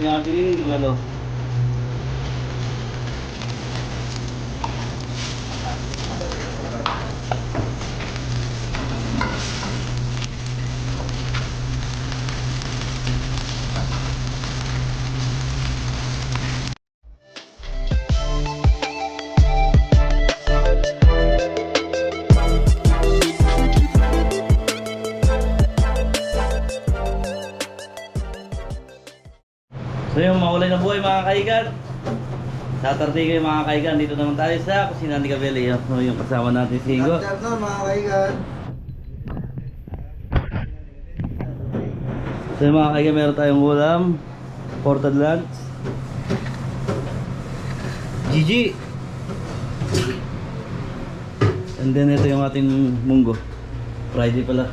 nga pinili ko ano. Yung maulay na buhay mga kaigan. Saturday kayo mga kaigan. Dito naman tayo sa kusina ni Cabelli. Yung, yung kasama natin si Ingo. Afternoon mga kaigan. So yung mga kaigan meron tayong ulam. Ported lunch. Gigi. And then ito yung ating munggo. Friday pala.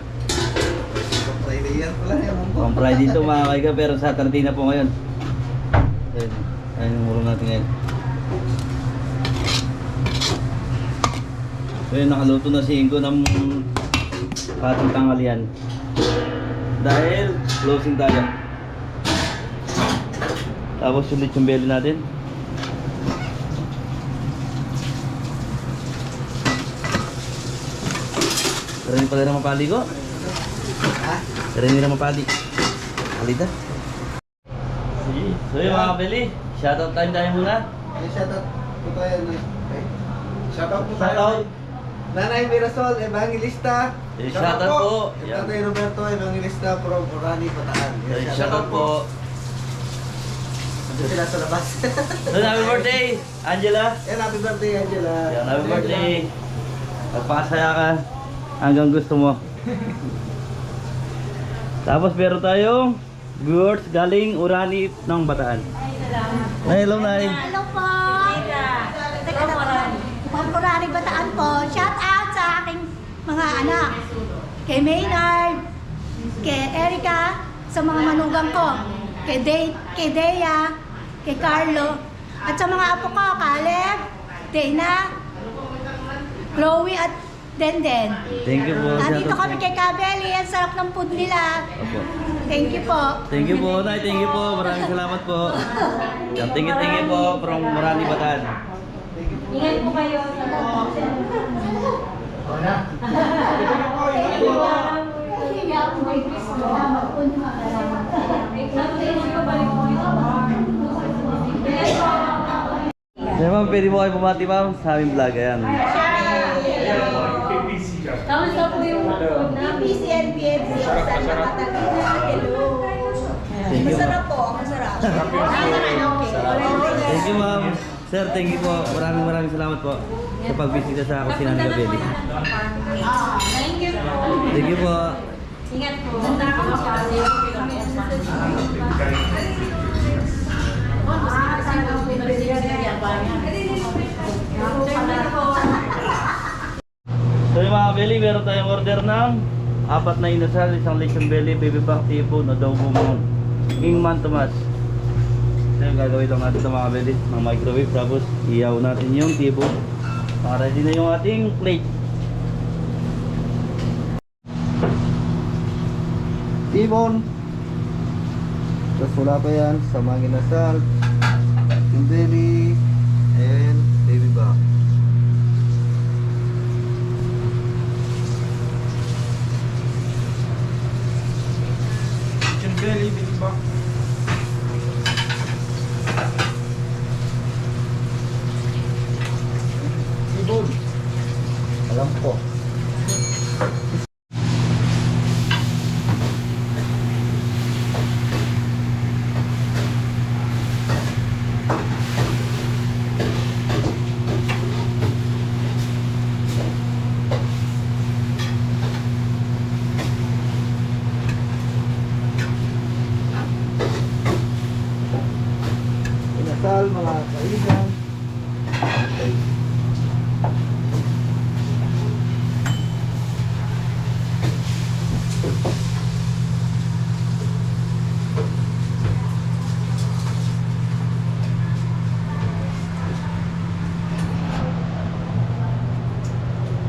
Friday yan pala yan. Pang Friday ito mga kaigan pero Saturday na po ngayon. Ayun, ayun yung ulam natin ngayon. So yun, nakaluto na si Ingo ng pating tanghalian. Dahil closing tayo. Tapos yung lechon belly natin. Karen pala na mapali ko. Ha? Karen nila mapali. Alita. So yung mga kabili, shoutout time tayo muna. Ay, shoutout po tayo. Ay, Shoutout po Shoutout. tayo. Nanay Mirasol, Evangelista. Eh, shoutout po. Yan. Tatay Roberto, Evangelista from Orani, Bataan. Eh, Shoutout po. Ando sila sa labas. So happy birthday, Angela. Yan, happy birthday, Angela. Yan, happy birthday. Magpakasaya ka hanggang gusto mo. Tapos meron tayong viewers galing Urani ng Bataan. Nay, hello Nay. Hello po. Teka na po. Pamporari Bataan po. Shout out sa aking mga anak. Kay Maynard, kay Erica, sa mga manugang ko. Kay, De kay Dea, kay Carlo, at sa mga apo ko, Caleb, Dana, Chloe at Denden. Thank you po. Nandito kami po. kay Kabeli. Ang sarap ng food nila. Opo. Thank you po. Thank you po, Nay. Thank you po. Maraming salamat po. Yan, thank you, thank you po from Urani Bataan. Ingat po kayo. Kaya ma'am, pwede mo kayo bumati ma'am sa aming vlog. Ayan. Kamusta po yung food na PCN, PFC, San Catalina? Hello. Masarap po, masarap. Thank you ma'am. Sir, thank you po. Maraming maraming salamat po sa pagbisita sa kusina ni Gabeli. Thank you po. Thank you po. Ingat po. So belly, meron tayong order ng apat na inasal, isang lechon belly, baby back tipo, adobo mo, king man tomas. So yung gagawin lang natin sa mga belly, mga microwave, tapos iyaw natin yung tipo. Para ready na yung ating plate. Tibon. Tapos wala pa yan sa mga ginasal. Yung belly. And baby back. Chicken belly, baby back. Tibon. Alam ko. Inasal mga kaibigan. Okay.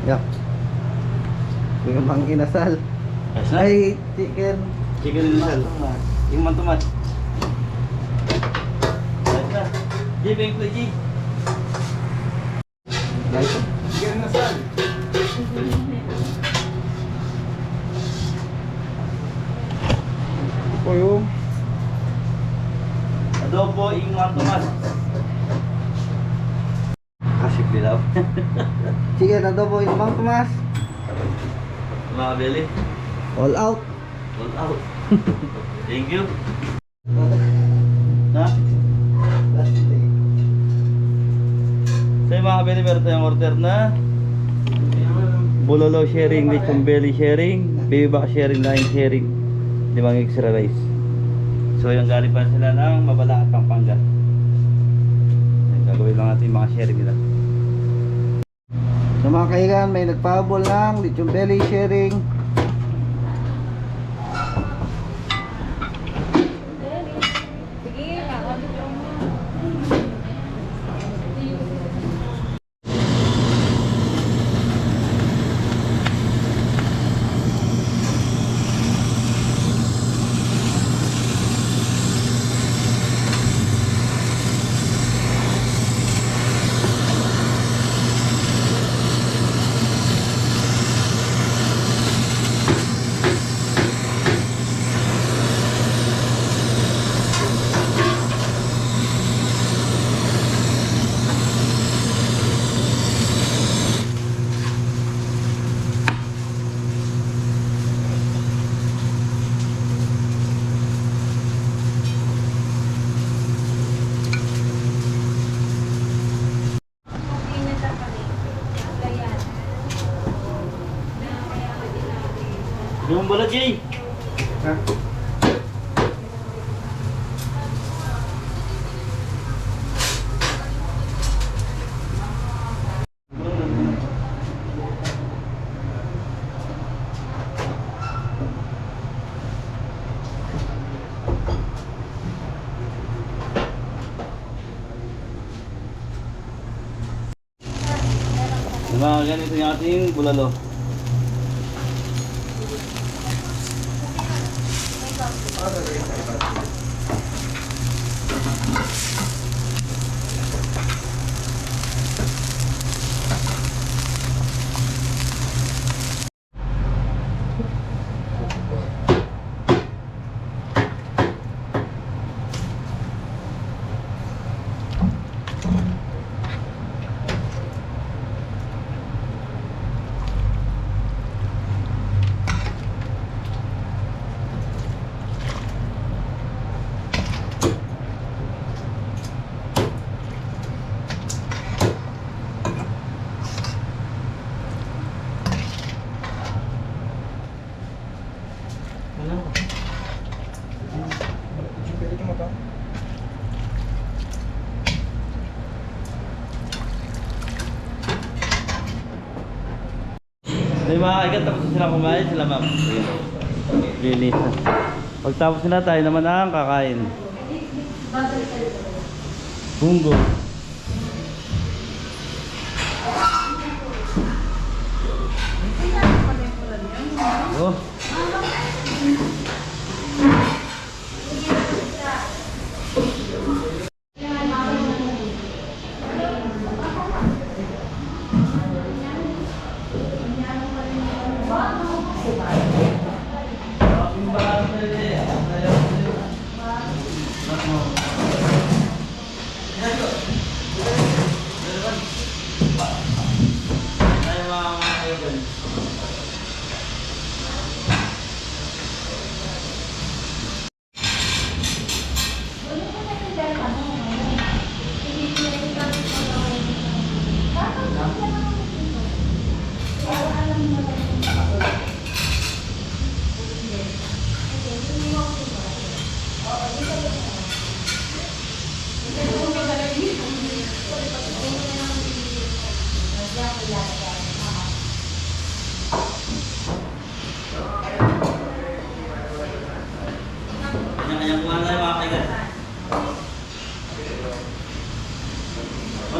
Yeah. Yung mga inasal. Ay, chicken. Chicken inasal. King man tomas. Jay, bang ko, Jay. Guys, Sige na sal. Po yung Adobo ing Mang Tomas. Kasip dilaw. Sige na daw po beli. All out. All out. Thank you. Na? So yung mga beli, meron tayong order na Bulolo sharing, lechon belly sharing, baby back sharing, line sharing, limang extra rice. So yung galing pa sila ng Mabala at Pampanga. Gagawin lang natin yung mga sharing nila. Sa mga kaigan, may nagpahabol ng lechon belly sharing. Yung bala, Jay. Ha? Yung mga ganito yung ating bulalo. May mga kaigan tapos na sila kumain sila ma'am. Linis na. Pagtapos na tayo naman ang kakain. Bungo.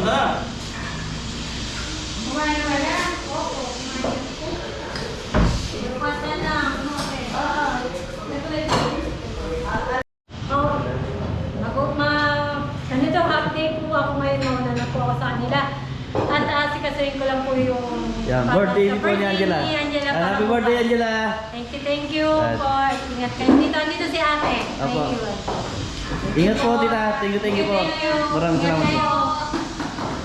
na. Kumain ka na? Oo, kumain ko. Lupas ka na. Oo. Oo. Ako ma... Po ako ngayon. Mauna na po ako sa kanila. At aasikasuhin ko lang po yung... Yan, birthday ni Angela. Angela Ah, happy birthday, Angela. Thank you, thank you At- po. Ingat kayo. Dito, dito si ate. Thank Apo. you. Ingat po, tita. Thank you, thank you po. Maraming salamat po.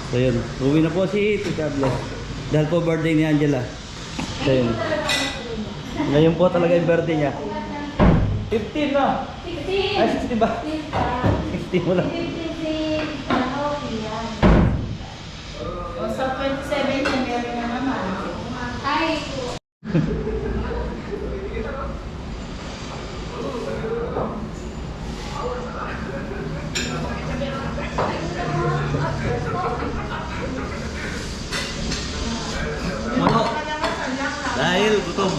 So yun, uwi na po si Tita Bless. Dahil po birthday ni Angela. So yun. Ngayon po talaga yung birthday niya. 15 na! 16. Ay, 60 ba? 60 mo lang. 56. Ano, yan. O sa 27, meron na naman. Hi. Gutom.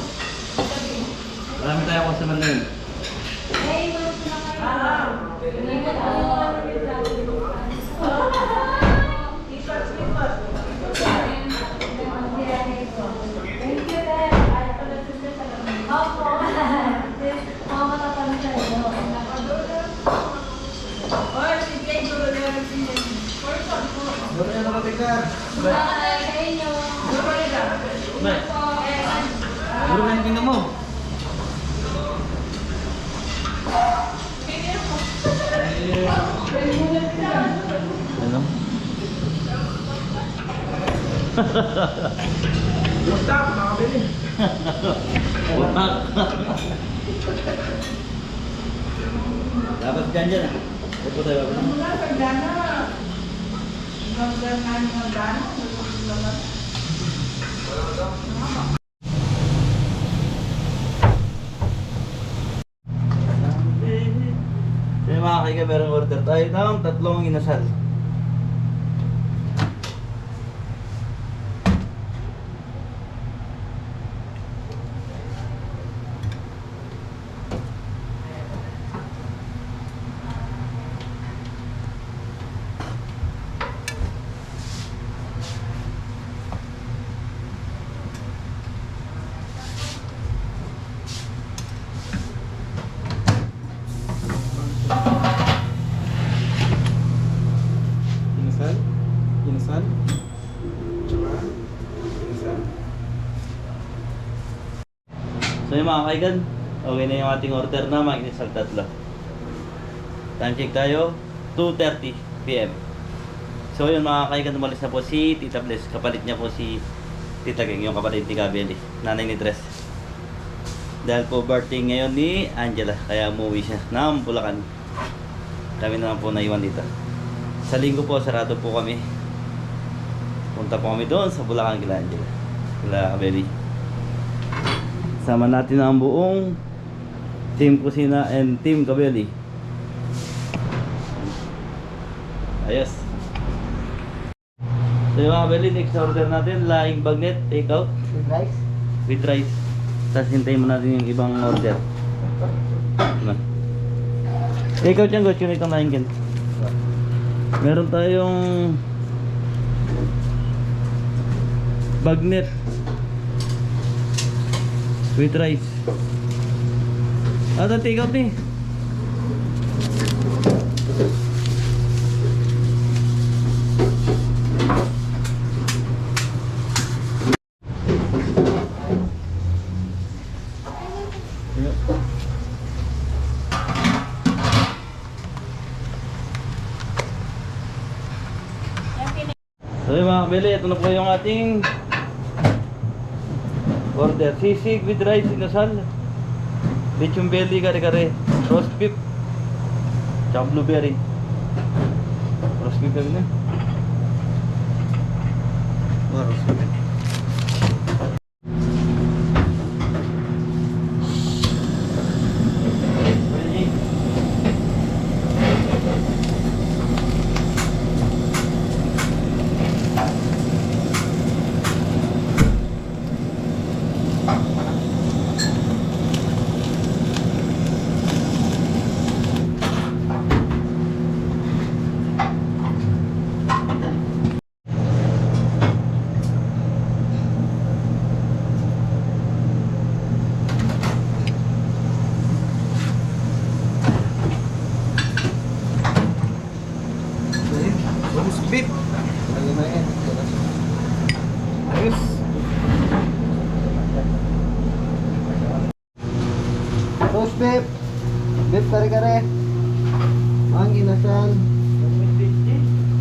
Marami tayo customer ngayon. Bay. Puro na yung tingnan mo. Ano? Stop, nakabili. Utak. Dapat dyan dyan ah. Ito tayo. Mula sa gana, hanggang ano ang gana, naman. Kaya mga kaiga, merong order tayo ng tatlong inasal. Inasal? Inasal? Tsaka? Inasal? So yung mga kaigan, okay na yung ating order na mag-inasal tatlo. Time check tayo, 2.30 p.m. So yun mga kaigan, umalis na po si Tita Bless. Kapalit niya po si Tita Geng, yung kapatid ni Gabriel, nanay ni Tres. Dahil po birthday ngayon ni Angela, kaya umuwi siya ng Bulacan. Kami naman po naiwan dito. Sa linggo po, sarado po kami. Punta po kami doon sa Bulacan kila Angela. Kila Kabeli. Sama natin ang buong Team Kusina and Team Kabeli. Ayos. So yung mga Kabeli, next order natin, laing bagnet, take out With rice? with rice. Tapos hintayin mo natin yung ibang order. Take out yan, Gocho, itong laing kin. Meron tayong bagnet with rice. Ah, ito take out eh. So yung mga kabili, ito na po yung ating order. Sisig with rice inasal. Lechon belly, kare-kare. Roast beef. Tsaka blueberry. Roast beef kami na. Maros. beef.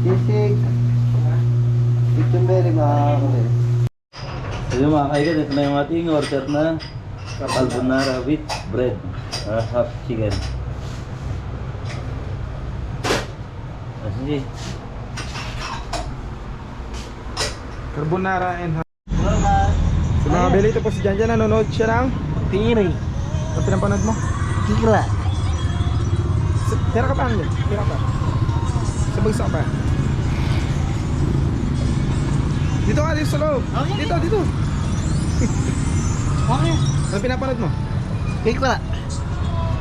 Sisig. Chicken belly mga kapatid. So yung mga kaigan, ito na yung ating order na carbonara with bread. Uh, half chicken. Ah, sige. Carbonara and Sa mga beli ito po si Janjan, nanonood siya ng Piri. Sa pinapanood mo? Kikla. Sa- Tira ka pa Angel? Tira ka pa Sa bagsak pa Dito sa loob Dito, dito Okay. Ano pinapanood mo? Kikla.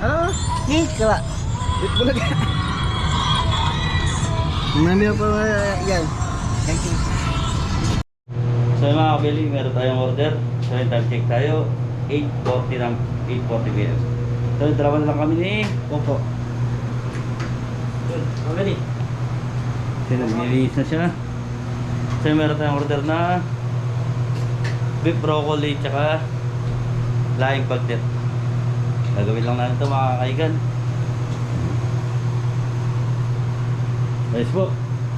Ano? Dito bulag Nami pa yan. Thank you. So mga kabili, meron tayong order. So yung time check tayo, 8.40 ng 8.40 p.m. So yung dalawa na lang kami ni Popo. Yun, kabili. Naglilinis na siya. So meron tayong order na beef broccoli tsaka laing bagnet. Gagawin lang natin ito mga kakaigan. Ayos po.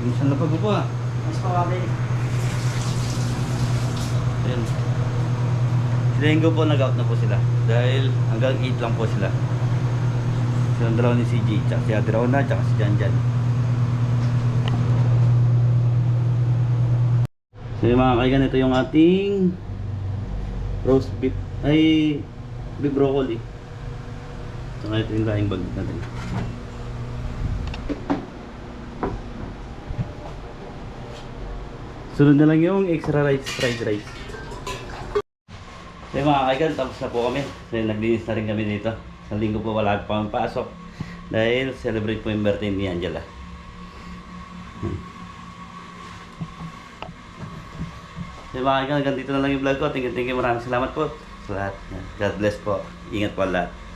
Minsan na pag po ah. Ayos po kami. Ayun. Si po nag-out na po sila. Dahil hanggang 8 lang po sila. Silang dalawa ni CJ, tsaka si Ate Rona, tsaka si Janjan. So yung mga kaigan, ito yung ating roast beef, ay beef broccoli. Tsaka ito yung laing bag natin. Sunod na lang yung extra rice, fried rice. So yung mga kaigan, tapos na po kami. So naglinis na rin kami dito. Sa linggo po wala pa kami pasok. Dahil celebrate po yung birthday ni Angela. So mga dito na lang yung vlog ko. Thank you, thank you. Maraming salamat po sa. God bless po. Ingat po lahat.